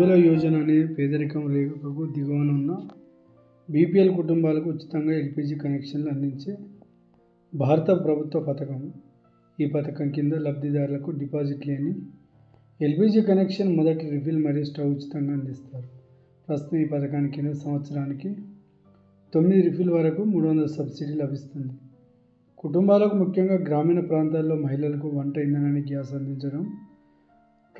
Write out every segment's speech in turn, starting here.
ఉజ్వల యోజన అనే పేదరికం రేఖకు దిగువన ఉన్న బీపీఎల్ కుటుంబాలకు ఉచితంగా ఎల్పిజి కనెక్షన్లు అందించే భారత ప్రభుత్వ పథకం. ఈ పథకం కింద లబ్ధిదారులకు డిపాజిట్ లేని ఎల్పిజి కనెక్షన్ మొదటి రిఫిల్ మరియు స్టవ్ ఉచితంగా అందిస్తారు. ప్రస్తుతం ఈ పథకానికి కింద సంవత్సరానికి తొమ్మిది రిఫిల్ వరకు మూడు వందల సబ్సిడీ లభిస్తుంది. కుటుంబాలకు ముఖ్యంగా గ్రామీణ ప్రాంతాల్లో మహిళలకు వంట ఇంధనాన్ని గ్యాస్ అందించడం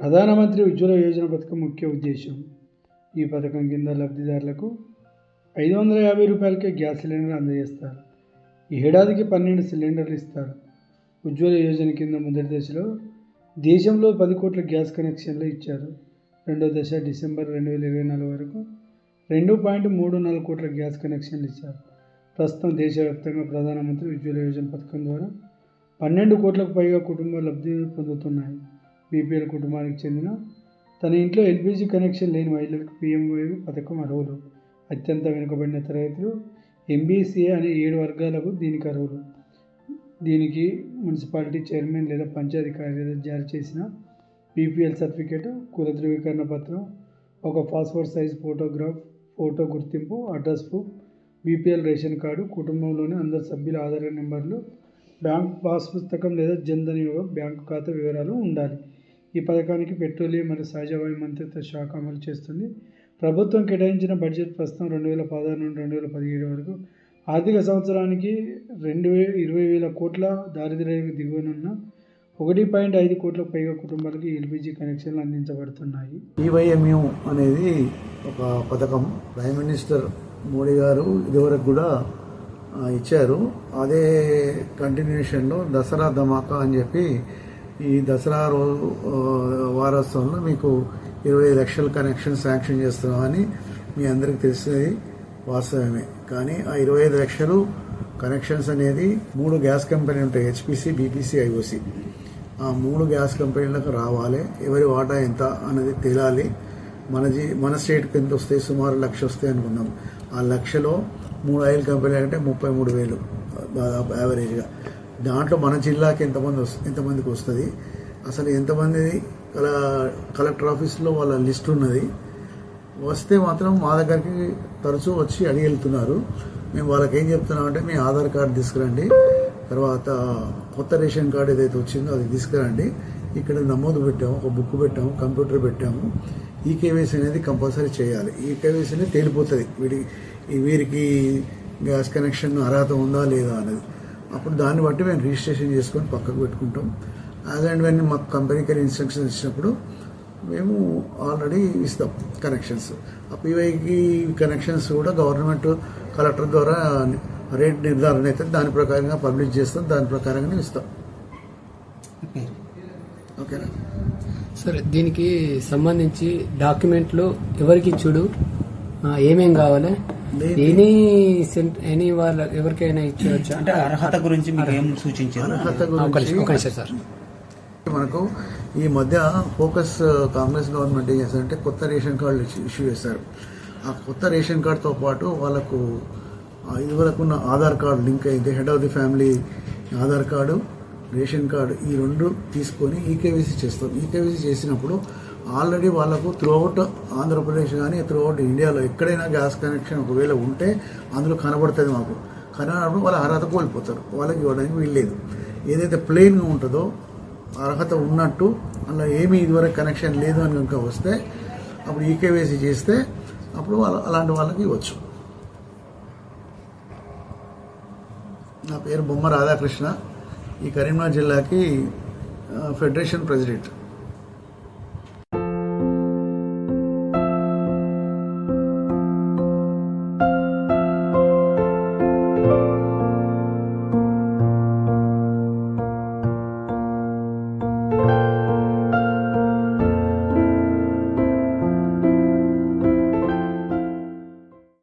ప్రధానమంత్రి ఉజ్వల యోజన పథకం ముఖ్య ఉద్దేశం. ఈ పథకం కింద లబ్ధిదారులకు ఐదు వందల యాభై రూపాయలకే గ్యాస్ సిలిండర్ అందజేస్తారు. ఈ ఏడాదికి పన్నెండు సిలిండర్లు ఇస్తారు. ఉజ్వల యోజన కింద మొదటి దశలో దేశంలో పది కోట్ల గ్యాస్ కనెక్షన్లు ఇచ్చారు. రెండో దశ డిసెంబర్ రెండు వేల ఇరవై నాలుగు వరకు రెండు పాయింట్ మూడు నాలుగు కోట్ల గ్యాస్ కనెక్షన్లు ఇచ్చారు. ప్రస్తుతం దేశవ్యాప్తంగా ప్రధానమంత్రి ఉజ్వల యోజన పథకం ద్వారా పన్నెండు కోట్లకు పైగా కుటుంబాలు లబ్ధి పొందుతున్నాయి. బీపీఎల్ కుటుంబానికి చెందిన తన ఇంట్లో ఎల్పిజి కనెక్షన్ లేని మహిళలకు పీఎంవై పథకం అర్హులు. అత్యంత వెనుకబడిన తరగతులు ఎంబీసీఏ అనే ఏడు వర్గాలకు దీనికి అర్హులు. దీనికి మున్సిపాలిటీ చైర్మన్ లేదా పంచాయతీ కార్యదర్శి జారీ చేసిన బీపీఎల్ సర్టిఫికేట్ కుల ధృవీకరణ పత్రం ఒక పాస్పోర్ట్ సైజ్ ఫోటోగ్రాఫ్ ఫోటో గుర్తింపు address proof BPL ration card కుటుంబంలోని అందరి సభ్యుల ఆధార్ నెంబర్లు బ్యాంక్ పాస్ పుస్తకం లేదా జన్ధన్ యోగ బ్యాంకు ఖాతా వివరాలు ఉండాలి. ఈ పథకానికి పెట్రోలియం మరియు సహజ వాయు మంత్రిత్వ శాఖ అమలు చేస్తుంది. ప్రభుత్వం కేటాయించిన బడ్జెట్ ప్రస్తుతం రెండు వేల పదహారు నుండి రెండు వేల పదిహేడు వరకు. ఆర్థిక సంవత్సరానికి రెండు వే ఇరవై వేల కోట్ల దారిద్ర్య దిగువనున్న ఒకటి పాయింట్ ఐదు కోట్ల పైగా కుటుంబాలకు ఎల్పిజి కనెక్షన్లు అందించబడుతున్నాయి. ఈవైఎంయు అనేది ఒక పథకం. ప్రైమ్ మినిస్టర్ మోడీ గారు ఇదివరకు కూడా ఇచ్చారు. అదే కంటిన్యూషన్లో దసరా ధమాకా అని చెప్పి ఈ దసరా రోజు వారోత్సవంలో మీకు ఇరవై లక్షల కనెక్షన్ శాంక్షన్ చేస్తున్నామని మీ అందరికి తెలిసేది వాస్తవమే. కానీ ఆ ఇరవై ఐదు లక్షలు కనెక్షన్స్ అనేది మూడు గ్యాస్ కంపెనీలు ఉంటాయి హెచ్పిసి బీపీసీ ఐఓసి. ఆ మూడు గ్యాస్ కంపెనీలకు రావాలి. ఎవరి వాటా ఎంత అనేది తేలాలి. మన జీ మన స్టేట్కి ఎంత వస్తాయి సుమారు లక్ష వస్తాయి అనుకుందాం ఆ లక్షలో మూడు ఆయిల్ కంపెనీలు అంటే ముప్పై మూడు వేలు దాదాపు యావరేజ్గా. దాంట్లో మన జిల్లాకి ఎంతమంది వస్తు ఎంతమందికి వస్తుంది? అసలు ఎంతమంది కల కలెక్టర్ ఆఫీస్లో వాళ్ళ లిస్ట్ ఉన్నది? వస్తే మాత్రం మా దగ్గరికి తరచూ వచ్చి అడిగి వెళ్తున్నారు. మేము వాళ్ళకి ఏం చెప్తున్నామంటే మీ ఆధార్ కార్డు తీసుకురండి. తర్వాత కొత్త రేషన్ కార్డు ఏదైతే వచ్చిందో అది తీసుకురండి. ఇక్కడ నమోదు పెట్టాము ఒక బుక్ పెట్టాము కంప్యూటర్ పెట్టాము. ఈ కేవైసీ అనేది కంపల్సరీ చేయాలి. ఈ కేవైసీ అనేది తేలిపోతుంది. వీడి వీరికి గ్యాస్ కనెక్షన్ అర్హత ఉందా లేదా అనేది. అప్పుడు దాన్ని బట్టి మేము రిజిస్ట్రేషన్ చేసుకొని పక్కకు పెట్టుకుంటాం. యాజ్ అండ్ వెన్ మాకు కంపెనీకి ఇన్స్ట్రక్షన్స్ ఇచ్చినప్పుడు మేము ఆల్రెడీ ఇస్తాం కనెక్షన్స్ ఆ పీవైకి కనెక్షన్స్ కూడా గవర్నమెంట్ కలెక్టర్ ద్వారా రేట్ నిర్ధారణ అయితే దాని ప్రకారంగా పబ్లిష్ చేస్తాం దాని ప్రకారంగానే ఇస్తాం. ఓకేనా సరే దీనికి సంబంధించి డాక్యుమెంట్లు ఎవరికి చూడు ఏమేం కావాలి? ఎనీ సెంట్ ఎనీ వాళ్ళ ఎవరికైనా ఇచ్చవచ్చు అంటే అర్హత గురించి మీకు ఏం సూచించారు? అర్హత గురించి సార్. మనకు ఈ మధ్య ఫోకస్ కాంగ్రెస్ గవర్నమెంట్ ఏం చేస్తారంటే కొత్త రేషన్ కార్డులు ఇష్యూ- చేస్తారు. ఆ కొత్త రేషన్ కార్డుతో పాటు వాళ్ళకు ఇదివరకు ఉన్న ఆధార్ కార్డు లింక్ అయితే head of the family Aadhaar card ration card ఈ రెండు తీసుకొని ఈకేవీసీ చేస్తాం ఈకేవీసీ చేసినప్పుడు ఆల్రెడీ వాళ్ళకు త్రూఅవుట్ ఆంధ్రప్రదేశ్ కానీ త్రూఅవుట్ ఇండియాలో ఎక్కడైనా గ్యాస్ కనెక్షన్ ఒకవేళ ఉంటే అందులో కనబడుతుంది మాకు. కనబడినప్పుడు వాళ్ళ అర్హత కోల్పోతారు. వాళ్ళకి ఇవ్వడానికి వీల్లేదు. ఏదైతే ప్లెయిన్గా ఉంటుందో అర్హత ఉన్నట్టు అలా ఏమీ ఇదివరకు కనెక్షన్ లేదు అని కనుక వస్తే అప్పుడు ఈకేవైసీ చేస్తే అప్పుడు వాళ్ళ అలాంటి వాళ్ళకి ఇవ్వచ్చు. నా పేరు బొమ్మ రాధాకృష్ణ. ఈ కరీంనగర్ జిల్లాకి ఫెడరేషన్ ప్రెసిడెంట్.